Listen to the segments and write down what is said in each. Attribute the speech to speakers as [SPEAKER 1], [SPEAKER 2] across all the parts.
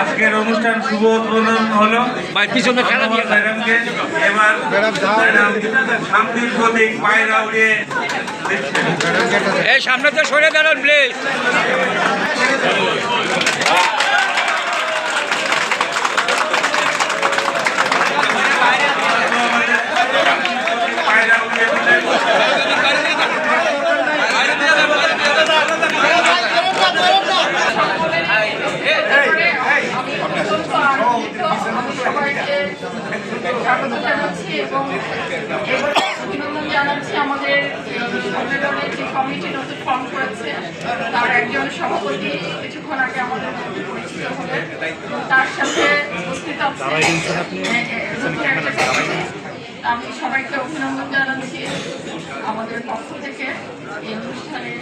[SPEAKER 1] আজকের অনুষ্ঠান শুভ উদ্বোধন হলো
[SPEAKER 2] পিছনে
[SPEAKER 1] ম্যাডামকে। এবার ম্যাডাম শান্তির প্রতীক পায়রা উড়িয়ে
[SPEAKER 2] এই সামনে তো সরে দাঁড়ান প্লিজ
[SPEAKER 1] পায়রা উড়িয়ে দিলেন
[SPEAKER 3] স্বাগত জানাচ্ছি এবং অভিনন্দন জানাচ্ছি আমাদের সম্মেলনের যে কমিটি নতুন ফর্ম করেছে তার একজন সভাপতি কিছুক্ষণ আগে আমাদের মধ্যে পরিচিত হলেন। তার সাথে উপস্থিত নতুন একটা আমি সবাইকে অভিনন্দন জানাচ্ছি আমাদের পক্ষ থেকে এই অনুষ্ঠানে।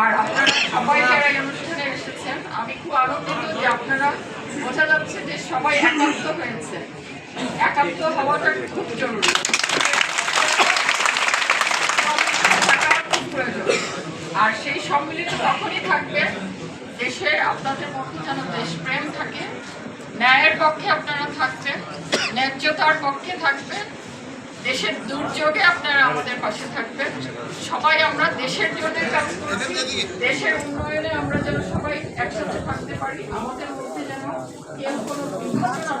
[SPEAKER 3] আর আপনারা সবাই যারা এই অনুষ্ঠানে এসেছেন আমি খুব আনন্দিত যে আপনারা বোঝা যাচ্ছে যে সবাই একাত্ম হয়েছে। একাত্ম হওয়াটা খুব জরুরি। আর সেই সম্মিলিত তখনই থাকবে দেশে আপনাদের মধ্যে যেন দেশপ্রেম থাকে, ন্যায়ের পক্ষে আপনারা থাকবেন, ন্যায্যতার পক্ষে থাকবেন, দেশের দুর্যোগে আপনারা আমাদের পাশে থাকবেন সবাই আমরা দেশের জন্য কাজ করছি, দেশের উন্নয়নে আমরা যেন সবাই একসাথে থাকতে পারি, আমাদের মধ্যে যেন কেউ কোনো বিভাজন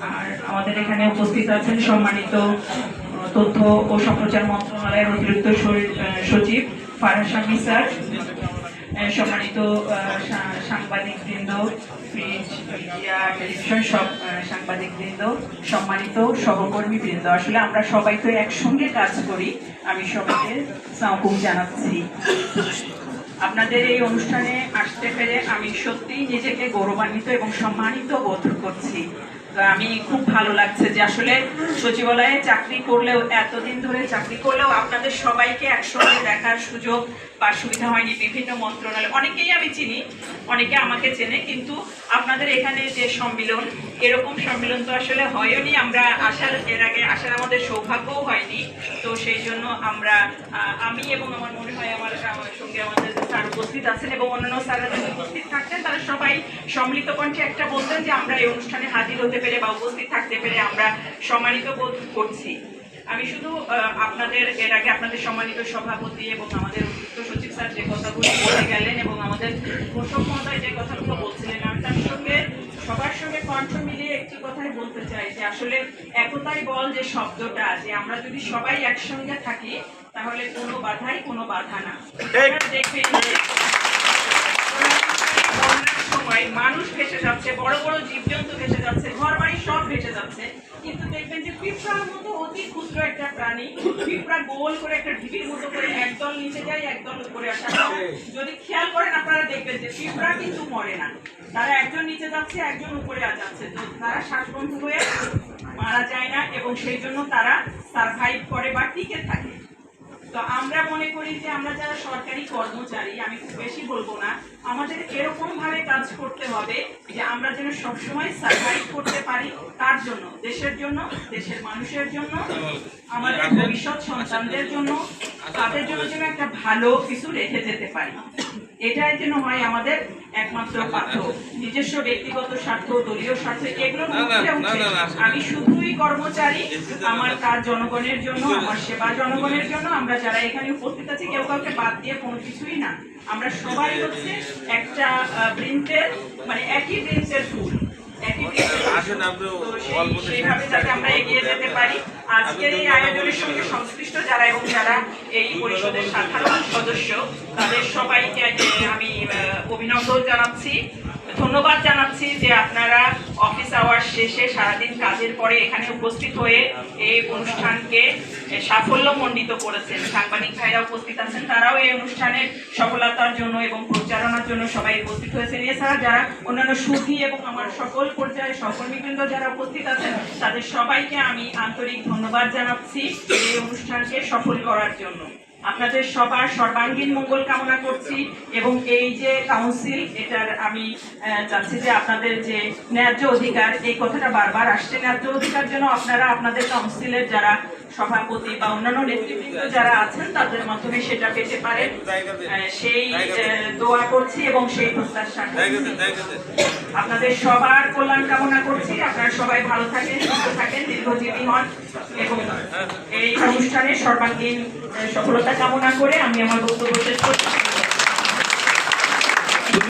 [SPEAKER 4] আর আমাদের এখানে উপস্থিত আছেন সম্মানিত তথ্য ও সম্প্রচার মন্ত্রণালয়ের অতিরিক্ত সচিব ফারাসামি স্যার সম্মানিত আহ, সা- সাংবাদিকবৃন্দ প্রিন্ট মিডিয়া টেলিভিশন সব আহ, সাংবাদিকবৃন্দ সম্মানিত সহকর্মী বৃন্দ আসলে আমরা সবাই তো একসঙ্গে কাজ করি আমি সবাইকে জানাচ্ছি। আপনাদের এই অনুষ্ঠানে আসতে পেরে আমি সত্যিই নিজেকে গৌরবান্বিত এবং সম্মানিত বোধ করছি। আমি খুব ভালো লাগছে যে আসলে সচিবালয়ে চাকরি করলেও, এতদিন ধরে চাকরি করলেও আপনাদের সবাইকে একসঙ্গে দেখার সুযোগ বা সুবিধা হয়নি বিভিন্ন মন্ত্রণালয়। অনেকেই আমি চিনি, অনেকে আমাকে চেনে, কিন্তু আপনাদের এখানে যে সম্মিলন, এরকম সম্মিলন তো আসলে হয়নি। আমরা আসার, এর আগে আসার আমাদের সৌভাগ্যও হয়নি। তো সেই জন্য আমরা আমি এবং আমার মনে হয় আমার আমার সঙ্গে আমাদের স্যার উপস্থিত আছেন এবং অন্যান্য স্যাররা যদি উপস্থিত থাকতেন তারা সবাই সম্মিলিত কণ্ঠে একটা বলতেন যে আমরা এই অনুষ্ঠানে হাজির হতে পেরে বা উপস্থিত থাকতে পেরে আমরা সম্মানিত বোধ করছি। আমি শুধু আপনাদের এর আগে আপনাদের সম্মানিত সভাপতি এবং আমাদের অতিরিক্ত সচিব স্যার যে কথাগুলো বলে গেলেন এবং আমাদের ঘোষক মহোদয় যে কথাগুলো বলছিলেন আমি তার সঙ্গে সবার সঙ্গে কণ্ঠ মিলিয়ে একটি কথাই বলতে চাই যে আসলে একতাই বল যে শব্দটা যে আমরা যদি সবাই একসঙ্গে থাকি তাহলে কোনো বাধাই কোনো বাধা না। দেখবেন ভেসে যাচ্ছে, বড় বড় জীবজন্তু ভেসে যাচ্ছে ঘর বাড়ি সব ভেসে যাচ্ছে। কিন্তু দেখবেন যে পিঁপড়ার মতো অতি ক্ষুদ্র একটা প্রাণী, পিঁপড়া গোল করে একটা ঢিবির মতো করে একদল নিচে যায়, একদল উপরে আসে। যদি খেয়াল করেন, আপনারা দেখবেন যে পিঁপড়া কিন্তু মরে না। তারা একজন নিচে যাচ্ছে, একজন উপরে যাচ্ছে। তো তারা শ্বাসবন্ধ হয়ে মারা যায় না, এবং সেই জন্য তারা সার্ভাইভ করে বা টিকে থাকে। তো আমরা মনে করি যে আমরা যারা সরকারি কর্মচারী, আমি খুব বেশি বলব না, আমাদের এরকম ভাবে কাজ করতে হবে যে আমরা যেন সবসময় সার্ভাইভ করতে পারি তার জন্য, দেশের জন্য, দেশের মানুষের জন্য, আমাদের ভবিষ্যৎ সন্তানদের জন্য, তাদের জন্য যেন একটা ভালো কিছু রেখে যেতে পারি। এটাই যেন হয় আমাদের একমাত্র পাঠ্য। নিজস্ব ব্যক্তিগত স্বার্থ দলীয় স্বার্থ এগুলোর আমি শুধুই কর্মচারী আমার কাজ জনগণের জন্য আমার সেবা জনগণের জন্য আমরা যারা এখানে উপস্থিত আছি কেউ কাউকে বাদ দিয়ে কোনো কিছুই না। আমরা সবাই হচ্ছে একটা বৃন্তের মানে একই বৃন্তের ফুল।
[SPEAKER 1] আসেন
[SPEAKER 4] যাতে আমরা এগিয়ে যেতে পারি। আজকের এই আয়োজনের সঙ্গে সংশ্লিষ্ট যারা এবং যারা এই পরিষদের সাধারণ সদস্য তাদের সবাইকে আমি অভিনন্দন জানাচ্ছি। ধন্যবাদ জানাচ্ছি যে আপনারা অফিস আওয়ার শেষে সারাদিন কাজের পরে এখানে উপস্থিত হয়ে এই অনুষ্ঠানকে সাফল্য সাফল্যমণ্ডিত করেছেন। সাংবাদিক ভাইরা উপস্থিত আছেন, তারাও এই অনুষ্ঠানের সফলতার জন্য এবং প্রচারণার জন্য সবাই উপস্থিত হয়েছেন। এছাড়া যারা অন্যান্য সুখী এবং আমার সকল পর্যায়ে সহকর্মীবৃন্দ যারা উপস্থিত আছেন, তাদের সবাইকে আমি আন্তরিক ধন্যবাদ জানাচ্ছি এই অনুষ্ঠানকে সফল করার জন্য। আপনাদের সবার সর্বাঙ্গীন মঙ্গল কামনা করছি এবং এই যে কাউন্সিল এটার আমি চাচ্ছি যে আপনাদের যে ন্যায্য অধিকার, এই কথাটা বারবার আসছে। ন্যায্য অধিকার জন্য আপনারা, আপনাদের কাউন্সিলের যারা সভাপতি বা অন্যান্য নেতৃবৃন্দ যারা আছেন তাদের মাধ্যমে সেটা পেতে পারেন সেই দোয়া করছি এবং সেই প্রত্যাশা আপনাদের সবার কল্যাণ কামনা করছি। আপনারা সবাই ভালো থাকেন সুস্থ থাকেন দীর্ঘজীবী হন এবং এই অনুষ্ঠানে সর্বাঙ্গীন সফলতা কামনা করে আমি আমার বক্তব্য শেষ করছি।